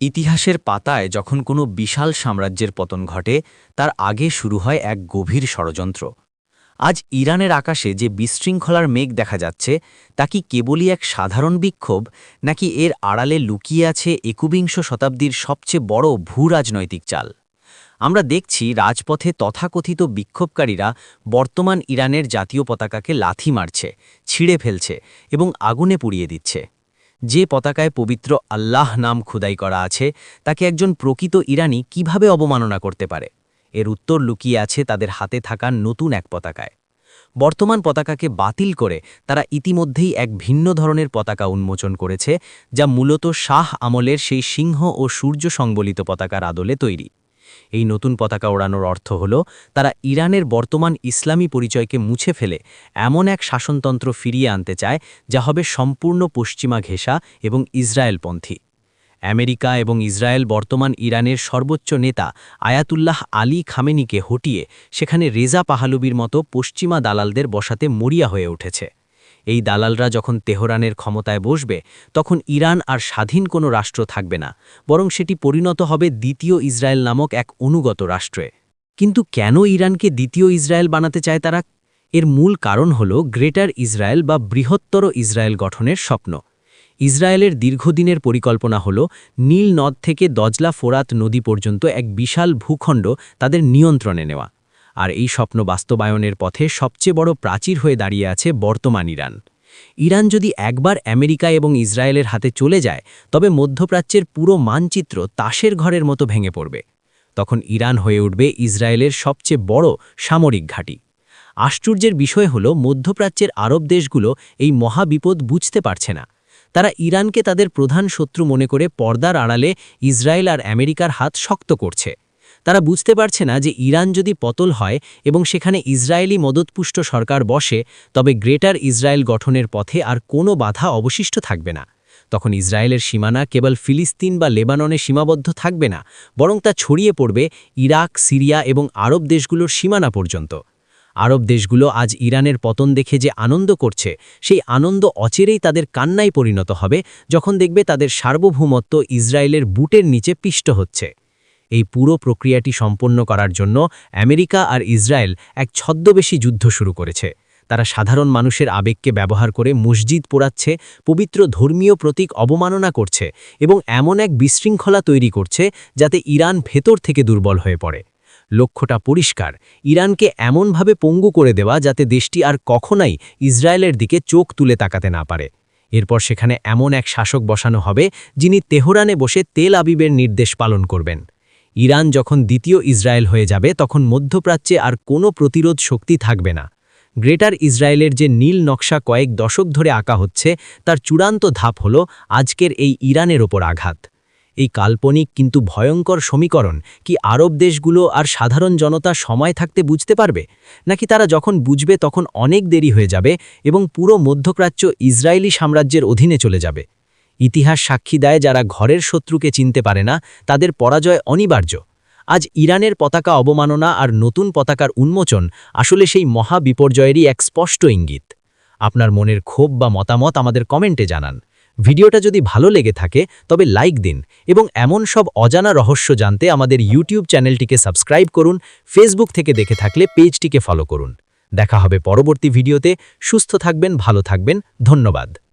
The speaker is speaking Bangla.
ইতিহাসের পাতায় যখন কোনো বিশাল সাম্রাজ্যের পতন ঘটে, তার আগে শুরু হয় এক গভীর ষড়যন্ত্র। আজ ইরানের আকাশে যে বিশৃঙ্খলার মেঘ দেখা যাচ্ছে, তা কি কেবলই এক সাধারণ বিক্ষোভ, নাকি এর আড়ালে লুকিয়ে আছে একবিংশ শতাব্দীর সবচেয়ে বড় ভূ রাজনৈতিক চাল? আমরা দেখছি রাজপথে তথাকথিত বিক্ষোভকারীরা বর্তমান ইরানের জাতীয় পতাকাকে লাথি মারছে, ছিঁড়ে ফেলছে এবং আগুনে পুড়িয়ে দিচ্ছে। যে পতাকায় পবিত্র আল্লাহ নাম খুদাই করা আছে, তাকে একজন প্রকৃত ইরানি কীভাবে অবমাননা করতে পারে? এর উত্তর লুকিয়ে আছে তাদের হাতে থাকা নতুন এক পতাকায়। বর্তমান পতাকাকে বাতিল করে তারা ইতিমধ্যেই এক ভিন্ন ধরনের পতাকা উন্মোচন করেছে, যা মূলত শাহ আমলের সেই সিংহ ও সূর্য সংবলিত পতাকার আদলে তৈরি। এই নতুন পতাকা ওড়ানোর অর্থ হল, তারা ইরানের বর্তমান ইসলামী পরিচয়কে মুছে ফেলে, এমন এক শাসনতন্ত্র ফিরিয়ে আনতে চায়, যা হবে সম্পূর্ণ পশ্চিমা ঘেঁষা এবং ইসরায়েলপন্থী। আমেরিকা এবং ইসরায়েল বর্তমান ইরানের সর্বোচ্চ নেতা আয়াতুল্লাহ আলী খামেনিকে হটিয়ে, সেখানে রেজা পাহালুবির মতো পশ্চিমা দালালদের বসাতে মরিয়া হয়ে উঠেছে। এই দালালরা যখন তেহরানের ক্ষমতায় বসবে, তখন ইরান আর স্বাধীন কোনো রাষ্ট্র থাকবে না, বরং সেটি পরিণত হবে দ্বিতীয় ইসরায়েল নামক এক অনুগত রাষ্ট্রে। কিন্তু কেন ইরানকে দ্বিতীয় ইসরায়েল বানাতে চায় তারা? এর মূল কারণ হল গ্রেটার ইসরায়েল বা বৃহত্তর ইসরায়েল গঠনের স্বপ্ন। ইসরায়েলের দীর্ঘদিনের পরিকল্পনা হল নীল নদ থেকে দজলা ফোরাত নদী পর্যন্ত এক বিশাল ভূখণ্ড তাদের নিয়ন্ত্রণে নেওয়া। আর এই স্বপ্ন বাস্তবায়নের পথে সবচেয়ে বড় প্রাচীর হয়ে দাঁড়িয়ে আছে বর্তমান ইরান। ইরান যদি একবার আমেরিকা এবং ইসরায়েলের হাতে চলে যায়, তবে মধ্যপ্রাচ্যের পুরো মানচিত্র তাসের ঘরের মতো ভেঙে পড়বে। তখন ইরান হয়ে উঠবে ইসরায়েলের সবচেয়ে বড় সামরিক ঘাঁটি। আশ্চর্যের বিষয় হল, মধ্যপ্রাচ্যের আরব দেশগুলো এই মহাবিপদ বুঝতে পারছে না। তারা ইরানকে তাদের প্রধান শত্রু মনে করে পর্দার আড়ালে ইসরায়েল আর আমেরিকার হাত শক্ত করছে। তারা বুঝতে পারছে না যে ইরান যদি পতল হয় এবং সেখানে ইসরায়েলি মদতপুষ্ট সরকার বসে, তবে গ্রেটার ইসরায়েল গঠনের পথে আর কোনো বাধা অবশিষ্ট থাকবে না। তখন ইসরায়েলের সীমানা কেবল ফিলিস্তিন বা লেবাননে সীমাবদ্ধ থাকবে না, বরং তা ছড়িয়ে পড়বে ইরাক, সিরিয়া এবং আরব দেশগুলোর সীমানা পর্যন্ত। আরব দেশগুলো আজ ইরানের পতন দেখে যে আনন্দ করছে, সেই আনন্দ অচেরেই তাদের কান্নায় পরিণত হবে, যখন দেখবে তাদের সার্বভৌমত্ব ইসরায়েলের বুটের নিচে পিষ্ট হচ্ছে। এই পুরো প্রক্রিয়াটি সম্পন্ন করার জন্য আমেরিকা আর ইসরায়েল এক ছদ্মবেশী যুদ্ধ শুরু করেছে। তারা সাধারণ মানুষের আবেগকে ব্যবহার করে মসজিদ পোড়াচ্ছে, পবিত্র ধর্মীয় প্রতীক অবমাননা করছে এবং এমন এক বিশৃঙ্খলা তৈরি করছে যাতে ইরান ভেতর থেকে দুর্বল হয়ে পড়ে। লক্ষ্যটা পরিষ্কার, ইরানকে এমনভাবে পঙ্গু করে দেওয়া যাতে দেশটি আর কখনোই ইসরায়েলের দিকে চোখ তুলে তাকাতে না পারে। এরপর সেখানে এমন এক শাসক বসানো হবে যিনি তেহরানে বসে তেল আবিবের নির্দেশ পালন করবেন। ইরান যখন দ্বিতীয় ইসরায়েল হয়ে যাবে, তখন মধ্যপ্রাচ্যে আর কোনো প্রতিরোধ শক্তি থাকবে না। গ্রেটার ইসরায়েলের যে নীল নকশা কয়েক দশক ধরে আঁকা হচ্ছে, তার চূড়ান্ত ধাপ হল আজকের এই ইরানের ওপর আঘাত। এই কাল্পনিক কিন্তু ভয়ঙ্কর সমীকরণ, কি আরব দেশগুলো আর সাধারণ জনতা সময় থাকতে বুঝতে পারবে? নাকি তারা যখন বুঝবে, তখন অনেক দেরি হয়ে যাবে এবং পুরো মধ্যপ্রাচ্য ইসরায়েলি সাম্রাজ্যের অধীনে চলে যাবে? ইতিহাস সাক্ষী দেয় যারা ঘরের শত্রুকে চিনতে পারে না, তাদের পরাজয় অনিবার্য। আজ ইরানের পতাকা অবমাননা আর নতুন পতাকার উন্মোচন আসলে সেই মহা বিপর্যয়েরই এক স্পষ্ট ইঙ্গিত। আপনার মনের ক্ষোভ বা মতামত আমাদের কমেন্টে জানান। ভিডিওটা যদি ভালো লেগে থাকে, তবে লাইক দিন এবং এমন সব অজানা রহস্য জানতে আমাদের ইউটিউব চ্যানেলটিকে সাবস্ক্রাইব করুন, ফেসবুক থেকে দেখে থাকলে পেজটিকে ফলো করুন। দেখা হবে পরবর্তী ভিডিওতে। সুস্থ থাকবেন, ভালো থাকবেন। ধন্যবাদ।